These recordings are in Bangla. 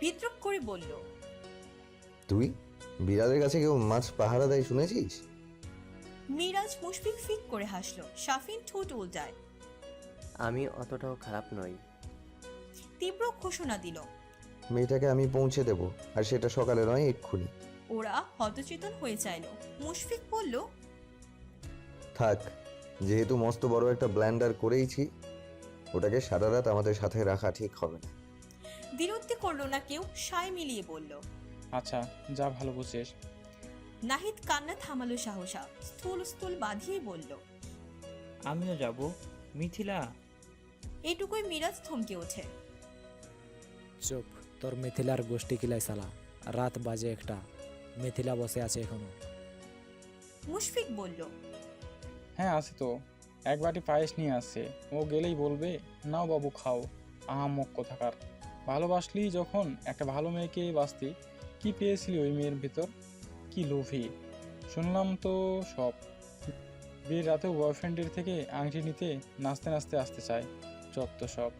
বিদ্রুপ করে বলল তুই? বিড়ালের কাছে কেউ মাছ পাহারা দেয় শুনেছিস? মিরাজ মুশফিক ফিক করে হাসলো। শাফিন ঠোঁট উল্টায়। আমি অতটাও খারাপ নই। তীব্র ঘোষণা দিল। মেয়েটাকে আমি পৌঁছে দেব আর সেটা সকালে নয় এক্ষুনি। ওরা হতচেতন হয়ে চাইল। মুশফিক বলল থাক যেহেতু মস্ত বড় একটা ব্ল্যান্ডার করেইছি ওটাকে সারা রাত আমাদের সাথে রাখা ঠিক হবে না। বিরক্তি করল না কেউ সায় মিলিয়ে বলল আচ্ছা যা ভালো বুঝিস। নাহিদ কান্না থামালো সাহসা স্থূল স্থূল বাঁধিয়ে বলল আমিও যাব। মিথিলা? এটুকুই মিরাজ থমকে ওঠে। চুপ তোর মিথিলার গোষ্ঠী কিলাই সালা। রাত বাজে একটা মিথিলা বসে আছে এখনও। মুশফিক বলল হ্যাঁ আছে তো। এক বাটি পায়েস নিয়ে আসছে। ও গেলেই বলবে নাও বাবু খাও। আহামক কোথাকার। ভালোবাসলি যখন একটা ভালো মেয়েকে বাঁচতি কি পেয়েছিলি ওই মেয়ের ভিতর? কি লোভী? শুনলাম তো সব। বিয়ের রাতেও বয়ফ্রেন্ডের থেকে আংটি নিতে নাচতে নাচতে আসতে চায় যত সব।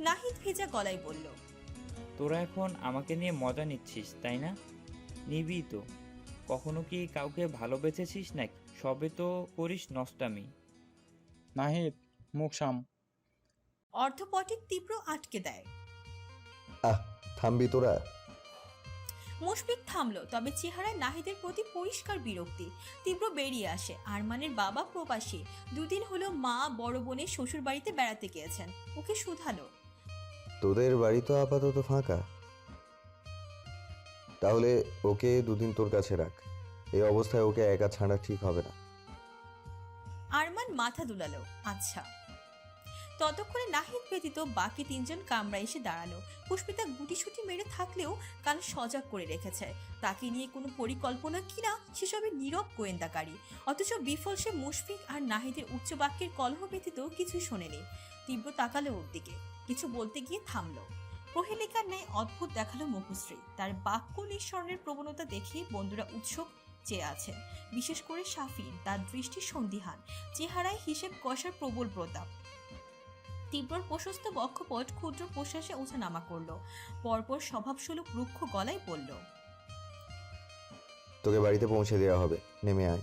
নাহিদ ভেজা গলায় বলল তোরা এখন আমাকে নিয়ে মজা নিচ্ছিস তাই না? নিবি তো। কখনো কি কাউকে ভালোবেসেছিস নাকি? সবে তো করিস নষ্টামি। নাহিদ মুখ সাম। অর্ধপটিক তীব্র আটকে দেয়। আহ থামবি তোরা? মুশফিক থামলো তবে চেহারায় নাহিদের প্রতি পরিষ্কার বিরক্তি। তীব্র বেরিয়ে আসে। আরমানের বাবা প্রবাসী। দুদিন হলো মা বড় বোনের শ্বশুর বাড়িতে বেড়াতে গিয়েছেন। ওকে শুধালো। তোদের বাড়ি তো আপাতত ফাঁকা। তাহলে ওকে দুদিন তোর কাছে রাখ। এই অবস্থায় ওকে একা ছাড়া ঠিক হবে না। আরমান মাথা দুলালো। আচ্ছা। ততক্ষণে নাহিদ ব্যতীত বাকি তিনজন কামরা এসে দাঁড়াল। পুষ্পিতা গুটিসুটি মেরে থাকলেও কান সজাগ করে রেখেছে। তাকে নিয়ে কোনো পরিকল্পনা কিনা সেসবে নীরব গোয়েন্দাকারী। অথচ বিফল সে মুশফিক আর নাহিদের উচ্চ বাক্যের কলহ ব্যতীত কিছুই শোনেনি। তীব্র তাকালো ওর দিকে। কিছু বলতে গিয়ে থামলো। প্রহেলিকার ন্যায় অদ্ভুত দেখাল মুখশ্রী। তার বাক্য নিঃসরণের প্রবণতা দেখে বন্ধুরা উৎসুক চেয়ে আছে। বিশেষ করে শাফিন তার দৃষ্টি সন্দিহান। চেহারায় হিসেব কষার প্রবল প্রতাপ। তীব্রর প্রশস্ত বক্ষপট ক্ষুদ্র প্রশ্বাসে ওঠানামা করল। পরপর স্বভাবসুলভ রুক্ষ গলায় বলল তোকে বাড়িতে পৌঁছে দেওয়া হবে নেমে আয়।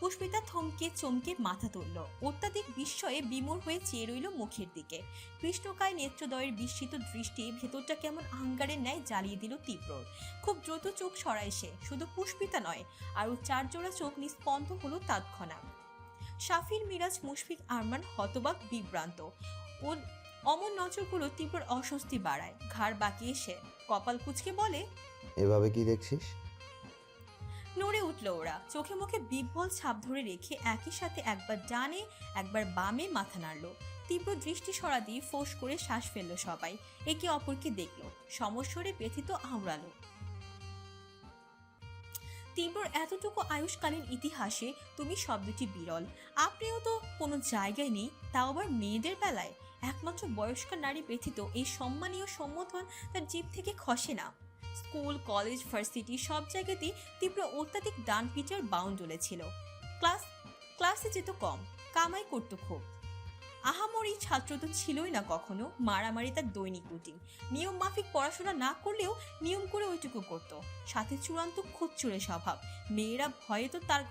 পুষ্পিতা থমকে চমকে মাথা তুলল। অত্যাধিক বিস্ময়ে বিমূর হয়ে চেয়ে রইল মুখের দিকে। কৃষ্ণকায় নেত্রদয়ের বিস্মিত দৃষ্টি ভেতরটা কেমন আঙ্গারের ন্যায় জ্বালিয়ে দিল তীব্র। খুব দ্রুত চোখ সরায় সে। শুধু পুষ্পিতা নয় আরও চারজোড়া চোখ নিস্পন্দ হলো তৎক্ষণাৎ। শাফির মিরাজ মুশফিক আরমান হতবাক বিভ্রান্ত। ওর অমন নজরগুলো তীব্রর অস্বস্তি বাড়ায়। ঘাড় বাঁকিয়ে সে কপাল কুচকে বলে এভাবে কি দেখছিস? নড়ে উঠল ওরা। চোখে মুখে বিহ্বল ছাপ ধরে রেখে একই সাথে একবার ডানে একবার বামে মাথা নাড়ল। তীব্র দৃষ্টি সরা দিয়ে ফোঁস করে শ্বাস ফেলল সবাই। একে অপরকে দেখল। সমস্বরে ব্যথিত আওড়ালো। তীব্রর এতটুকু আয়ুষ্কালীন ইতিহাসে তুমি শব্দটি বিরল। আপনিও তো কোনো জায়গায় নেই, তাও আবার মেয়েদের বেলায়। একমাত্র বয়স্ক নারী ব্যথিত, এই সম্মানীয় সম্বোধন তার জীব থেকে খসে না। স্কুল, কলেজ, ভার্সিটি সব জায়গাতেই তীব্র অত্যাধিক ডান পিচার বাউন্ডুলে ছিল ক্লাস, ক্লাসে যেত কম, কামাই করতো খুব। আহামরি ছাত্র তো ছিলই না কখনো, মারামারি তার দৈনিক রুটিন। নিয়ম মাফিক পড়াশোনা না করলেও নিয়ম করে ওইটুকু করত। সাথে চূড়ান্ত খুচ্চুরে স্বভাব। মেয়েরা ভয়ে তো তার,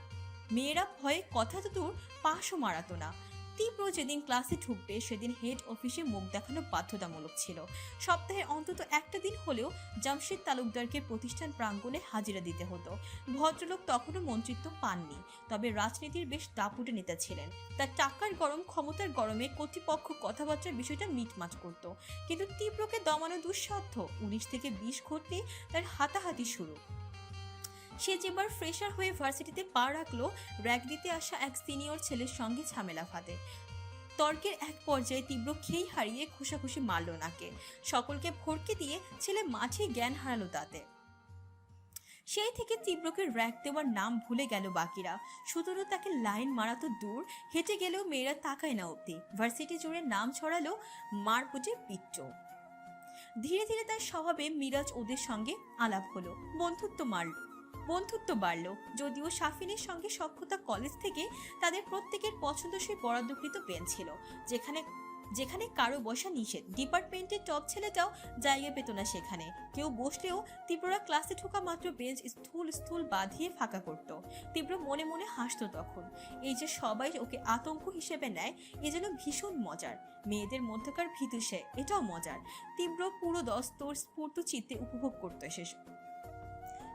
মেয়েরা ভয়ে কথা তো দূর, পাশও মারাতো না। তীব্র যেদিন ক্লাসে ঢুকবে, সেদিন হেড অফিসে মুখ দেখানো বাধ্যতামূলক ছিল। সপ্তাহে অন্তত একটা দিন হলেও জামশেদ তালুকদারকে প্রতিষ্ঠান প্রাঙ্গণে হাজিরা দিতে হতো। ভদ্রলোক তখনও মন্ত্রিত্ব পাননি, তবে রাজনীতির বেশ দাপুটে নেতা ছিলেন। তার টাকার গরম, ক্ষমতার গরমে কর্তৃপক্ষ কথাবার্তার বিষয়টা মিটমাট করত। কিন্তু তীব্রকে দমানো দুঃসাধ্য। উনিশ থেকে বিশ ঘটলে তার হাতাহাতি শুরু। সে যেবার ফ্রেশার হয়ে ভার্সিটিতে পা রাখল র্যাগ দিতে আসা এক সিনিয়র ছেলের সঙ্গে ঝামেলা ফাঁদে। তর্কের এক পর্যায়ে তীব্র খেই হারিয়ে খুশাখুশি মারল নাকে। সকলকে ভরকে দিয়ে ছেলে মাঠে জ্ঞান হারালো তাতে। সেই থেকে তীব্রকে র্যাক দেওয়ার নাম ভুলে গেল বাকিরা। সুতরাং তাকে লাইন মারা তো দূর, হেঁটে গেলেও মেয়েরা তাকায় না অবধি। ভার্সিটি জুড়ে নাম ছড়ালো মারপুটে পিট্ট। ধীরে ধীরে তার স্বভাবে মিরাজ ওদের সঙ্গে আলাপ হলো। বন্ধুত্ব মারল। বন্ধুত্ব বাড়ল। যদিও শাফিনের সঙ্গে সক্ষতা কলেজ থেকে তাদের প্রত্যেকের পছন্দসই বরাদ্দকৃত পেন ছিল, যেখানে যেখানে কারও বসা নিষেধ। ডিপার্টমেন্টের টপ ছেলেটাও জায়গা পেত না সেখানে। কেউ বসলেও তীব্ররা ক্লাসে ঢোকা মাত্র বেঞ্চ স্থূল স্থূল বাঁধিয়ে ফাঁকা করত। তীব্র মনে মনে হাসতো তখন। এই যে সবাই ওকে আতঙ্ক হিসেবে নেয়, এ যেন ভীষণ মজার। মেয়েদের মধ্যকার ভীতু সে, এটাও মজার। তীব্র পুরো দস্তর স্ফূর্ত চিত্তে উপভোগ করতো শেষ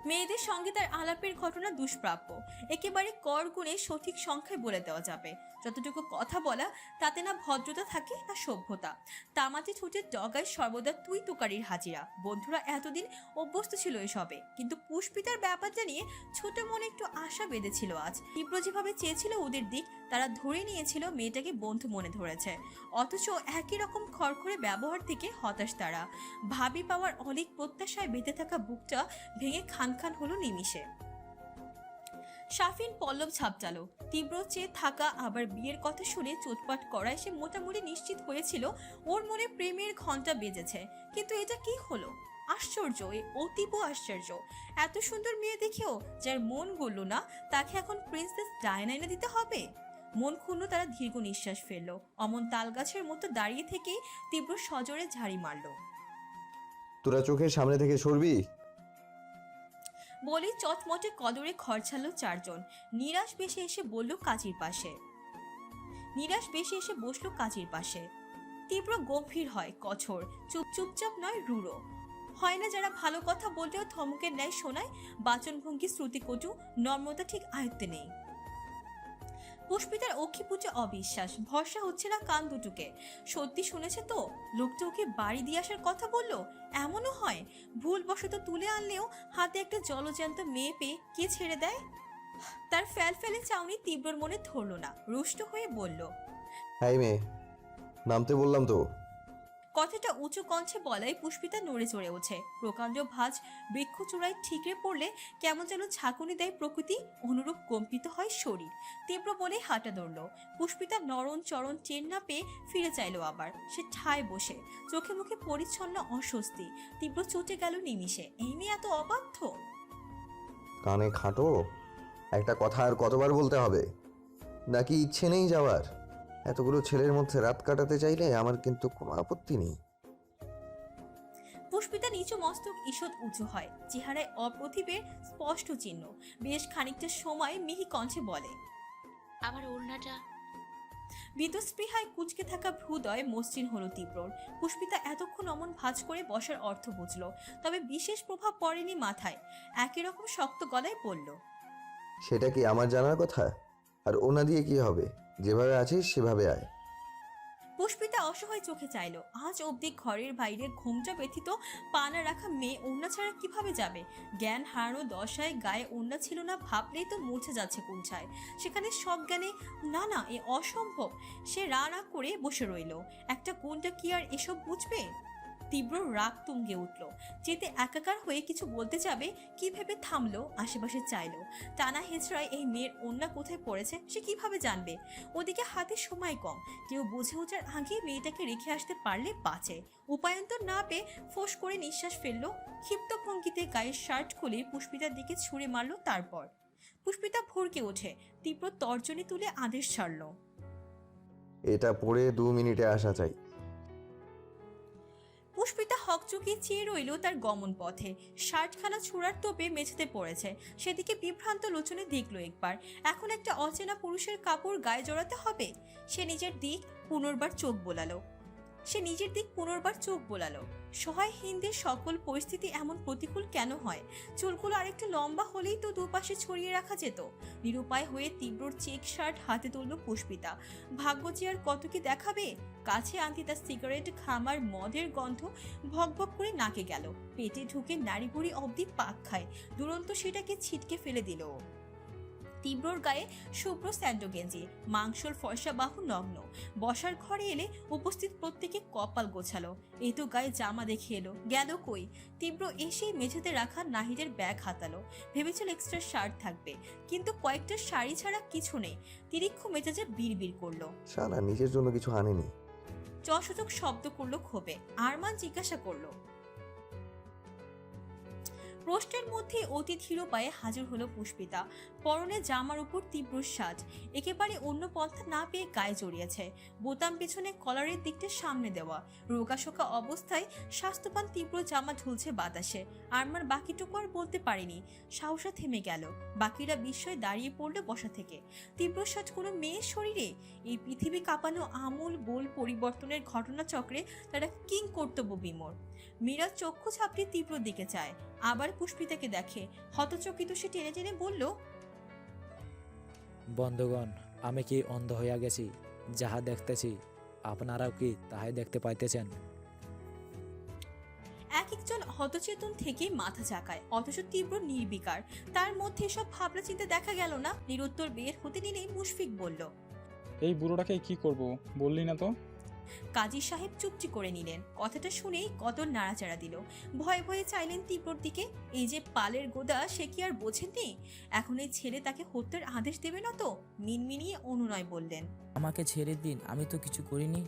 মেয়েদের সঙ্গে তার আলাপের ঘটনা দুষ্প্রাপ্য। একেবারে কর গুণে সঠিক সংখ্যায় বলে দেওয়া যাবে। যতটুকু কথা বলা, তাতে না ভদ্রতা থাকে, না সভ্যতা। তামাতে ঠোঁটের ডগায় সর্বদা তুই তুকারির হাজিরা। বন্ধুরা, এতদিন অভ্যস্ত ছিল এসবে। কিন্তু পুষ্পিতার ব্যাপারটা নিয়ে ছোট মনে একটু আশা বেঁধেছিল আজ। তীব্র যেভাবে চেয়েছিল ওদের দিক তারা ধরে নিয়েছিল মেয়েটাকে বন্ধু মনে ধরেছে। অথচ একই রকম খড়খড়ে ব্যবহার থেকে হতাশ তারা। ভাবি পাওয়ার অনেক প্রত্যাশায় বেঁধে থাকা বুকটা ভেঙে খান খান হলো নিমিষে। শাফিন পল্লব ঝাপটালো। তীব্র চেয়ে থাকা আবার বিয়ের কথা শুনে চোটপাট করায় সে মোটামুটি নিশ্চিত হয়েছিল ওর মনে প্রেমের ঘণ্টা বেজেছে। কিন্তু এটা কি হলো? আশ্চর্য, এ অতীব আশ্চর্য। এত সুন্দর মেয়ে দেখেও যার মন গড়ল না, তাকে এখন প্রিন্সেস ডায়না এনে দিতে হবে? মন খুললো তারা দীর্ঘ নিঃশ্বাস ফেলল। অমন তালগাছের মতো দাঁড়িয়ে থেকেই তীব্র সজোরে ঝাড়ি মারলো। তোরা চোখের সামনে থেকে সরবি? বলে চটমটে কদরে ঘর ছাড়লো চারজন। নিরাশ বেশে এসে বলল কাজীর পাশে। নিরাশ বেশে এসে বসল কাজীর পাশে। তীব্র গম্ভীর হয় কঠোর চুপ চুপচাপ নয় রুড়ো হয় না যারা ভালো কথা বললেও ধমকের ন্যায় শোনায় বাচনভঙ্গি শ্রুতিকটু নম্রতা ঠিক আয়ত্তে নেই। পুষ্পিতার অক্ষি পুজো অবিশ্বাস ভরসা হচ্ছে না কান দুটুকে। সত্যি শুনেছে তো? লোকটা ওকে বাড়ি দিয়ে আসার কথা বলল? এমনও হয়? ভুলবশত তুলে আনলেও হাতে একটা জলজ্যান্ত মেয়ে পেয়ে কে ছেড়ে দেয়? তার ফ্যাল ফেলে চাউনি তীব্র মনে ধরল না, রুষ্ট হয়ে বলল হাই মেয়ে। নামতে বললাম তো। কথাটা উঁচু কণ্ঠে বলায় পুষ্পিতা নড়ে চড়ে ওঠে। প্রকাণ্ড ভাঁজ বৃক্ষচূড়ায় ঠিকরে পড়লে কেমন যেন ঝাঁকুনি দেয় প্রকৃতি, অনুরূপ কম্পিত হয় শরীর। তীব্র বলে হাঁটা ধরল। পুষ্পিতা নরণ চরণ চেন না পেয়ে ফিরে চাইলো আবার। সে ঠায় বসে, চোখে মুখে পরিচ্ছন্ন অস্বস্তি, তীব্র চটে গেল নিমিষে। এই নিয়ে এত অবাধ্য? কানে খাটো? একটা কথা আর কতবার বলতে হবে? নাকি ইচ্ছে নেই যাওয়ার? এতগুলো ছেলের মধ্যে রাত কাটাতে চাইলে আমার কিন্তু কোনো আপত্তি নেই। পুষ্পিতা নিচু মস্তক ঈষৎ উঁচু হয়। চেহারায় অপ্রতিভের স্পষ্ট চিহ্ন। বেশ খানিকটা সময় মিহি কণ্ঠে বলে আমার ওড়নাটা। বিদস্পৃহায় কুচকে থাকা ভ্রুদয় মসৃণ হলো তীব্রর পুষ্পিতা এতক্ষণ অমন ভাঁজ করে বসার অর্থ বুঝলো তবে বিশেষ প্রভাব পড়েনি মাথায়। একই রকম শক্ত গলায় বলল সেটা কি আমার জানার কথা? আর ওনা দিয়ে কি হবে? যেভাবে আছিস সেভাবে আয়। পুষ্পিতা অসহায় চোখে চাইল। আজ অবধি ঘরের বাইরে ঘোমটা ব্যথিত পানা রাখা মেয়ে ওন্না ছাড়া কীভাবে যাবে? জ্ঞান হারানো দশায় গায়ে ওন্না ছিল না ভাবলেই তো মুছে যাচ্ছে কুঞ্ছায় সেখানে সব জ্ঞানে, না না, এ অসম্ভব। সে রা করে বসে রইল। একটা কোনটা কি আর এসব বুঝবে? তীব্র রাগ তুঙ্গে উঠল। যেতে একাকার হয়ে কিছু বলতে যাবে, কি ভেবে থামলো, আশেপাশে চাইলো। টানা হেঁচড়ায় এই মেয়ের অন্যা কোথায় পড়েছে, সে কীভাবে জানবে? ওদিকে হাতে সময় কম, কেউ বুঝে ওঠার আগে মেয়েটাকে রেখে আসতে পারলে বাঁচে। উপায়ন্তর না পেয়ে ফোঁস করে নিঃশ্বাস ফেলল, ক্ষিপ্ত ভঙ্গিতে গায়ের শার্ট খুলে পুষ্পিতার দিকে ছুঁড়ে মারলো তারপর। পুষ্পিতা ভরকে ওঠে, তীব্র তর্জনী তুলে আদেশ ছাড়লো। এটা পড়ে দু মিনিটে আসা চাই। পুষ্পিতা হকচকিয়ে চেয়ে রইল তার গমন পথে। শার্টখানা ছোড়ার তোপে মেঝেতে পড়েছে। সেদিকে বিভ্রান্ত লোচনে দেখল একবার। এখন একটা অচেনা পুরুষের কাপড় গায়ে জড়াতে হবে? সে নিজের দিক পুনর্বার চোখ বোলালো। সে নিজের দিক পুনর্বার চোখ বোলালো। সহায় হিন্দের সকল পরিস্থিতি এমন প্রতিকূল কেন হয়? চুলগুলো আরেকটু লম্বা হলেই তো দুপাশে ছড়িয়ে রাখা যেত। নিরুপায় হয়ে তীব্র চেক শার্ট হাতে তুলল পুষ্পিতা। ভাগ্য যে আর কত কি দেখাবে? কাছে আনতে তার সিগারেট, খামার, মদের গন্ধ ভকভক করে নাকে গেল। পেটে ঢুকে নাড়ি বুড়ি অবধি পাক খায়। দুরন্ত সেটাকে ছিটকে ফেলে দিল। তীব্রর গায়ে শুভ্র স্যান্ডো গেঞ্জি মাংসর ফর্সা বাহু নগ্ন। বসার ঘরে এলে উপস্থিত প্রত্যেকে কপাল গোছালো। তো গায়ে জামা দেখে এলো। গেল কই? তীব্র এসেই মেঝেতে রাখা নাহিদের ব্যাগ হাতালো। ভেবেছিল এক্সট্রা শার্ট থাকবে। কিন্তু কয়েকটা শাড়ি ছাড়া কিছু নেই। তিরিক্ষ মেজাজে বিড়বিড় করল। শালা নিজের জন্য কিছু আনেনি। চসূচক শব্দ করল ক্ষোভে। আরমান জিজ্ঞাসা করল প্রশ্নের মধ্যে অতি ধীর পায়ে হাজির হলো পুষ্পিতা। পরনে জামার উপর তীব্র সাজ একেবারে অন্য পন্থা না পেয়ে গায়ে জড়িয়েছে। বোতাম পেছনে কলারের দিকটা সামনে দেওয়া। রোগাশোকা অবস্থায় স্বাস্থ্যবান তীব্র জামা ঝুলছে বাতাসে। আরমার বাকিটুকু আর বলতে পারেনি। সাহসা থেমে গেল। বাকিরা বিস্ময়ে দাঁড়িয়ে পড়ল বসা থেকে। তীব্র সাজ কোনো মেয়ের শরীরে? এই পৃথিবী কাঁপানো আমূল বোল পরিবর্তনের ঘটনাচক্রে তারা কিং কর্তব্য বিমোর মীরা চক্ষু ছাপড়ে তীব্র দিকে চায়। আবার পুষ্পিতাকে দেখে। হতচকিত সে টেনে টেনে বলল বন্ধুগণ আমি কি অন্ধ হইয়া গেছি? যাহা দেখতেছি আপনারাও কি তাহাই দেখতে পাইতেছেন? এক একজন হতচেতন থেকে মাথা ঝাঁকায় অথচ তীব্র নির্বিকার। তার মধ্যে সব ভাবনা চিন্তা দেখা গেল না। নিরুত্তর বের হতে নিলেই মুশফিক বলল এই বুড়োটাকে কি করব? বললি না তো? কাজী সাহেব চুপচি করে নিলেন। কথাটা শুনেই কত নাড়াচাড়া দিল। ভয়ে ভয়ে চাইলেন তীব্রর দিকে এই যে পালের গোদা সে কি আর বোঝেননি? এখন এই ছেলে তাকে হত্যার আদেশ দেবে না তো? মিনমিনিয়ে অনুনয় বললেন। আমাকে ছেড়ে দিন আমি তো কিছু করিনি।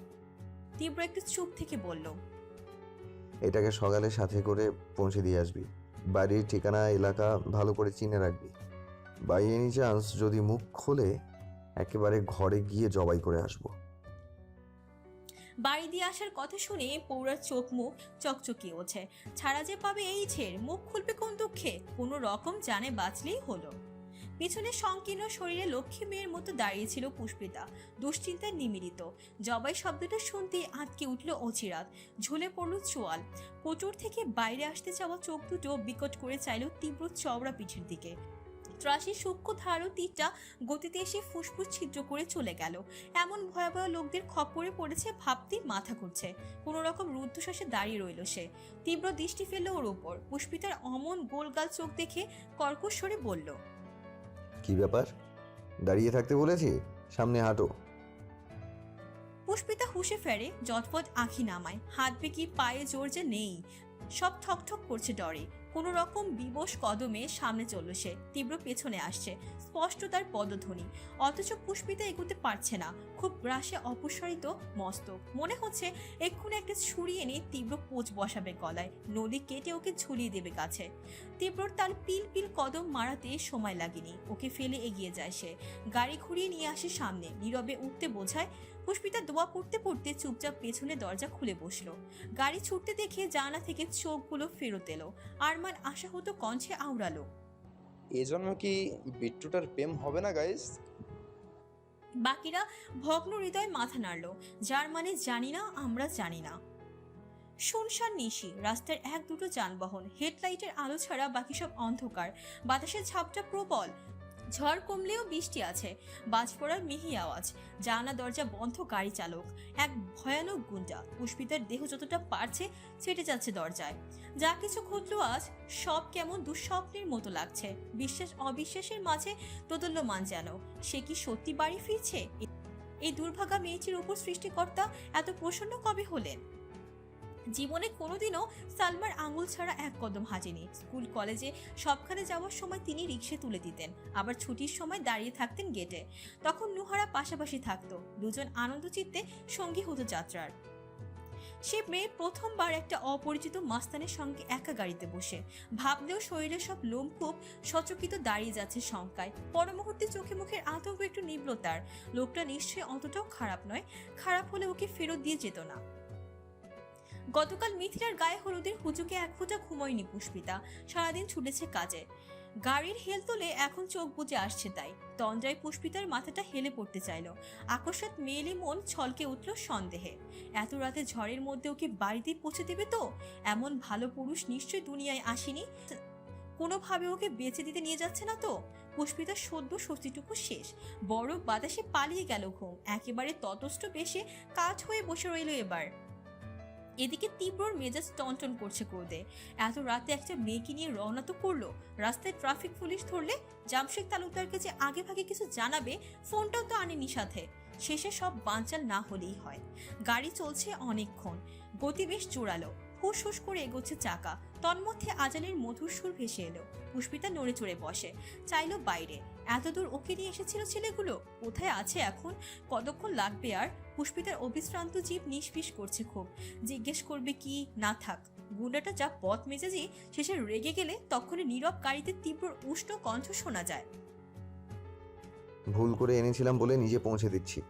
তীব্র একটু চুপ থেকে বলল এটাকে সকালে সাথে করে পৌঁছে দিয়ে আসবি। বাড়ির ঠিকানা এলাকা ভালো করে চিনে রাখবি। বাই এনি চান্স যদি মুখ খোলে একেবারে ঘরে গিয়ে জবাই করে আসব। বাড়ি দিয়ে আসার কথা শুনে পৌরার চোখ মুখ চকচকিয়ে ওঠে। ছাড়া যে পাবে এই ছেড়, মুখ খুলবে কোন দুঃখে? কোনো রকম জানে বাঁচলেই হলো। পিছনে সংকীর্ণ শরীরে লক্ষ্মী মেয়ের মতো দাঁড়িয়েছিল পুষ্পিতা। দুশ্চিন্তায় নিমিলিত। জবাই শব্দটা শুনতে আটকে উঠল অচিরাত ঝুলে পড়ল চোয়াল। কোটর থেকে বাইরে আসতে চাওয়া চোখ দুটো বিকট করে চাইল তীব্র চওড়া পিঠের দিকে। ত্রাসী সূক্ষ্ম ধারও তীরটা গতিতে এসে ফুসফুস ছিদ্র করে চলে গেল। এমন ভয়াবহ লোকদের খপ্পরে পড়েছে ভাবতেই মাথা ঘুরছে। কোনো রকম রুদ্ধশ্বাসে দাঁড়িয়ে রইল সে। তীব্র দৃষ্টি ফেলল ওর ওপর পুষ্পিতার অমন গোলগাল চোখ দেখে কর্কশ স্বরে বলল কি ব্যাপার? দাঁড়িয়ে থাকতে বলেছি? সামনে হাঁটো। পুষ্পিতা হুশে ফেরে জটপট আঁখি নামায়। হাত বেঁকি পায়ে জোর যে নেই। সব ঠকঠক করছে ডরে। কোনো রকম বিবশ কদমে সামনে চলল সে, তীব্র পেছনে আসছে স্পষ্ট তার পদধ্বনি। অথচ পুষ্পিতা এগোতে পারছে না। খুব গ্রাসে অপসারিত মস্তক। মনে হচ্ছে এক্ষুনি একটা ছুরি এনে তীব্র পোচ বসাবে গলায়। নদী কেটে ওকে ঝুলিয়ে দেবে কাছে। তীব্রর তার পিল পিল কদম মারাতে সময় লাগেনি। ওকে ফেলে এগিয়ে যায় সে। গাড়ি ঘুরিয়ে নিয়ে আসে সামনে। নীরবে উঠতে বোঝায়, পুষ্পিতা দোয়া পড়তে পড়তে চুপচাপ পেছনে দরজা খুলে বসল। গাড়ি ছুটতে দেখে জানা থেকে চোখগুলো ফেরত এলো। আরমান আশা হতো কণ্ঠে আওড়ালো এই জন্ম কি বিট্টুটার প্রেম হবে না গাইস বাকিরা ভগ্ন হৃদয় মাথা নাড়ল, যার মানে জানি না, আমরা জানি না। শুনশান নিশি, রাস্তার এক দুটো যানবাহন, হেডলাইটের আলো ছাড়া বাকি সব অন্ধকার, বাতাসের ঝাপটা প্রবল ঝড় কমলেও বৃষ্টি আছে বাজ পড়ার মিহি আওয়াজ জানা দরজা বন্ধ, গাড়ি চালক, এক ভয়ানক গুন্ডা, পুষ্পিতার দেহ যতটা পারছে ছেটে যাচ্ছে দরজায়। যা কিছু ঘটলো আজ, সব কেমন দুঃস্বপ্নের মতো লাগছে। বিশ্বাস, অবিশ্বাসের মাঝে প্রদল্যমান যেন, সে কি সত্যি বাড়ি ফিরছে? এই দুর্ভাগা মেয়েটির উপর সৃষ্টিকর্তা এত প্রসন্ন কবে হলেন? জীবনে কোনোদিনও সালমার আঙুল ছাড়া এক কদম হাজেনি স্কুল, কলেজে সবখানে যাওয়ার সময় তিনি রিক্সে তুলে দিতেন, আবার ছুটির সময় দাঁড়িয়ে থাকতেন গেটে। তখন নুহারা পাশাপাশি থাকতো, দুজন আনন্দ চিত্তে সঙ্গী হতো যাত্রার। সে মেয়ে প্রথমবার একটা অপরিচিত মাস্তানের সঙ্গে একা গাড়িতে বসে। ভাবলেও শরীরের সব লোমকূপ সচকিত দাঁড়িয়ে যাচ্ছে শঙ্কায়। মুহূর্তে চোখে মুখের আতঙ্ক একটু নিবল তার। লোকটা নিশ্চয়ই অতটাও খারাপ নয়, খারাপ হলে ওকে ফেরত দিয়ে যেত না। গতকাল মিথিলার গায়ে হলুদের হুজুকে এক ফোঁটা ঘুমোয়নি পুষ্পিতা। সারাদিন ছুটেছে কাজে। গাড়ির হেল তোলে এখন চোখ বুজে আসছে তাই। তন্দ্রায় পুষ্পিতার মাথাটা হেলে পড়তে চাইল। আকস্মাত মেয়েলি মন ছলকে উঠল সন্দেহে। এত রাতে ঝড়ের মধ্যে ওকে বাড়িতেই পৌঁছে দেবে তো? এমন ভালো পুরুষ নিশ্চয়ই দুনিয়ায় আসেনি? কোনোভাবে ওকে বেঁচে দিতে নিয়ে যাচ্ছে না তো? পুষ্পিতার সদ্য স্বস্তিটুকু শেষ। বড় বাতাসে পালিয়ে গেল ঘুম। একেবারে ততষ্ট বেশে কাজ হয়ে বসে রইল এবার। এদিকে তীব্রর মেজাজ টনটন করছে ক্রোধে। এত রাতে একটা মেয়েকে নিয়ে রওনা তো করল। রাস্তায় ট্রাফিক পুলিশ ধরলে জামশেদ তালুকদারকে যে আগে ভাগে কিছু জানাবে, ফোনটাও তো আনেনি সাথে। শেষে সব বাঞ্চাল না হলেই হয়। গাড়ি চলছে অনেকক্ষণ। গতি বেশ জোরালো। হুস হুস করে এগোচ্ছে চাকা। তন্মধ্যে আজানের মধুর সুর ভেসে এলো। পুষ্পিতা নড়ে চড়ে বসে। চাইলো বাইরে। এত দূর ওকে নিয়ে এসেছিল ছেলেগুলো? কোথায় আছে এখন? কতক্ষণ লাগবে আর? পুষ্পিতার অবিশ্রান্ত জীব নিষ্পিস করছে খুব। জিজ্ঞেস করবে কি? না থাক। গুন্ডাটা যা পথ মেজাজি শেষে রেগে গেলে তখনই নীরব গাড়িতে তীব্র উষ্ণ কণ্ঠ শোনা যায়। ভুল করে এনেছিলাম বলে নিজে পৌঁছে দিচ্ছি।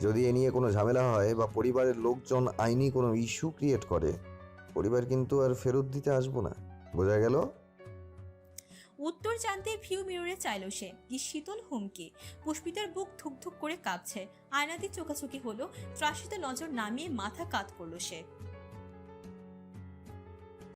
যদি এ নিয়ে কোনো ঝামেলা হয় বা পরিবারের লোকজন আইনি কোনো ইস্যু ক্রিয়েট করে, পরিবার কিন্তু আর ফেরত দিতে আসব না। বোঝা গেল? উত্তর জানতে ভিউ মিররে চাইল সে কি শীতল হুমকি। পুষ্পিতার বুক ধুকধুক করে কাঁপছে। আয়নাতে চোখাচোখি হলো, ত্রাসিত নজর নামিয়ে মাথা কাত করল সে।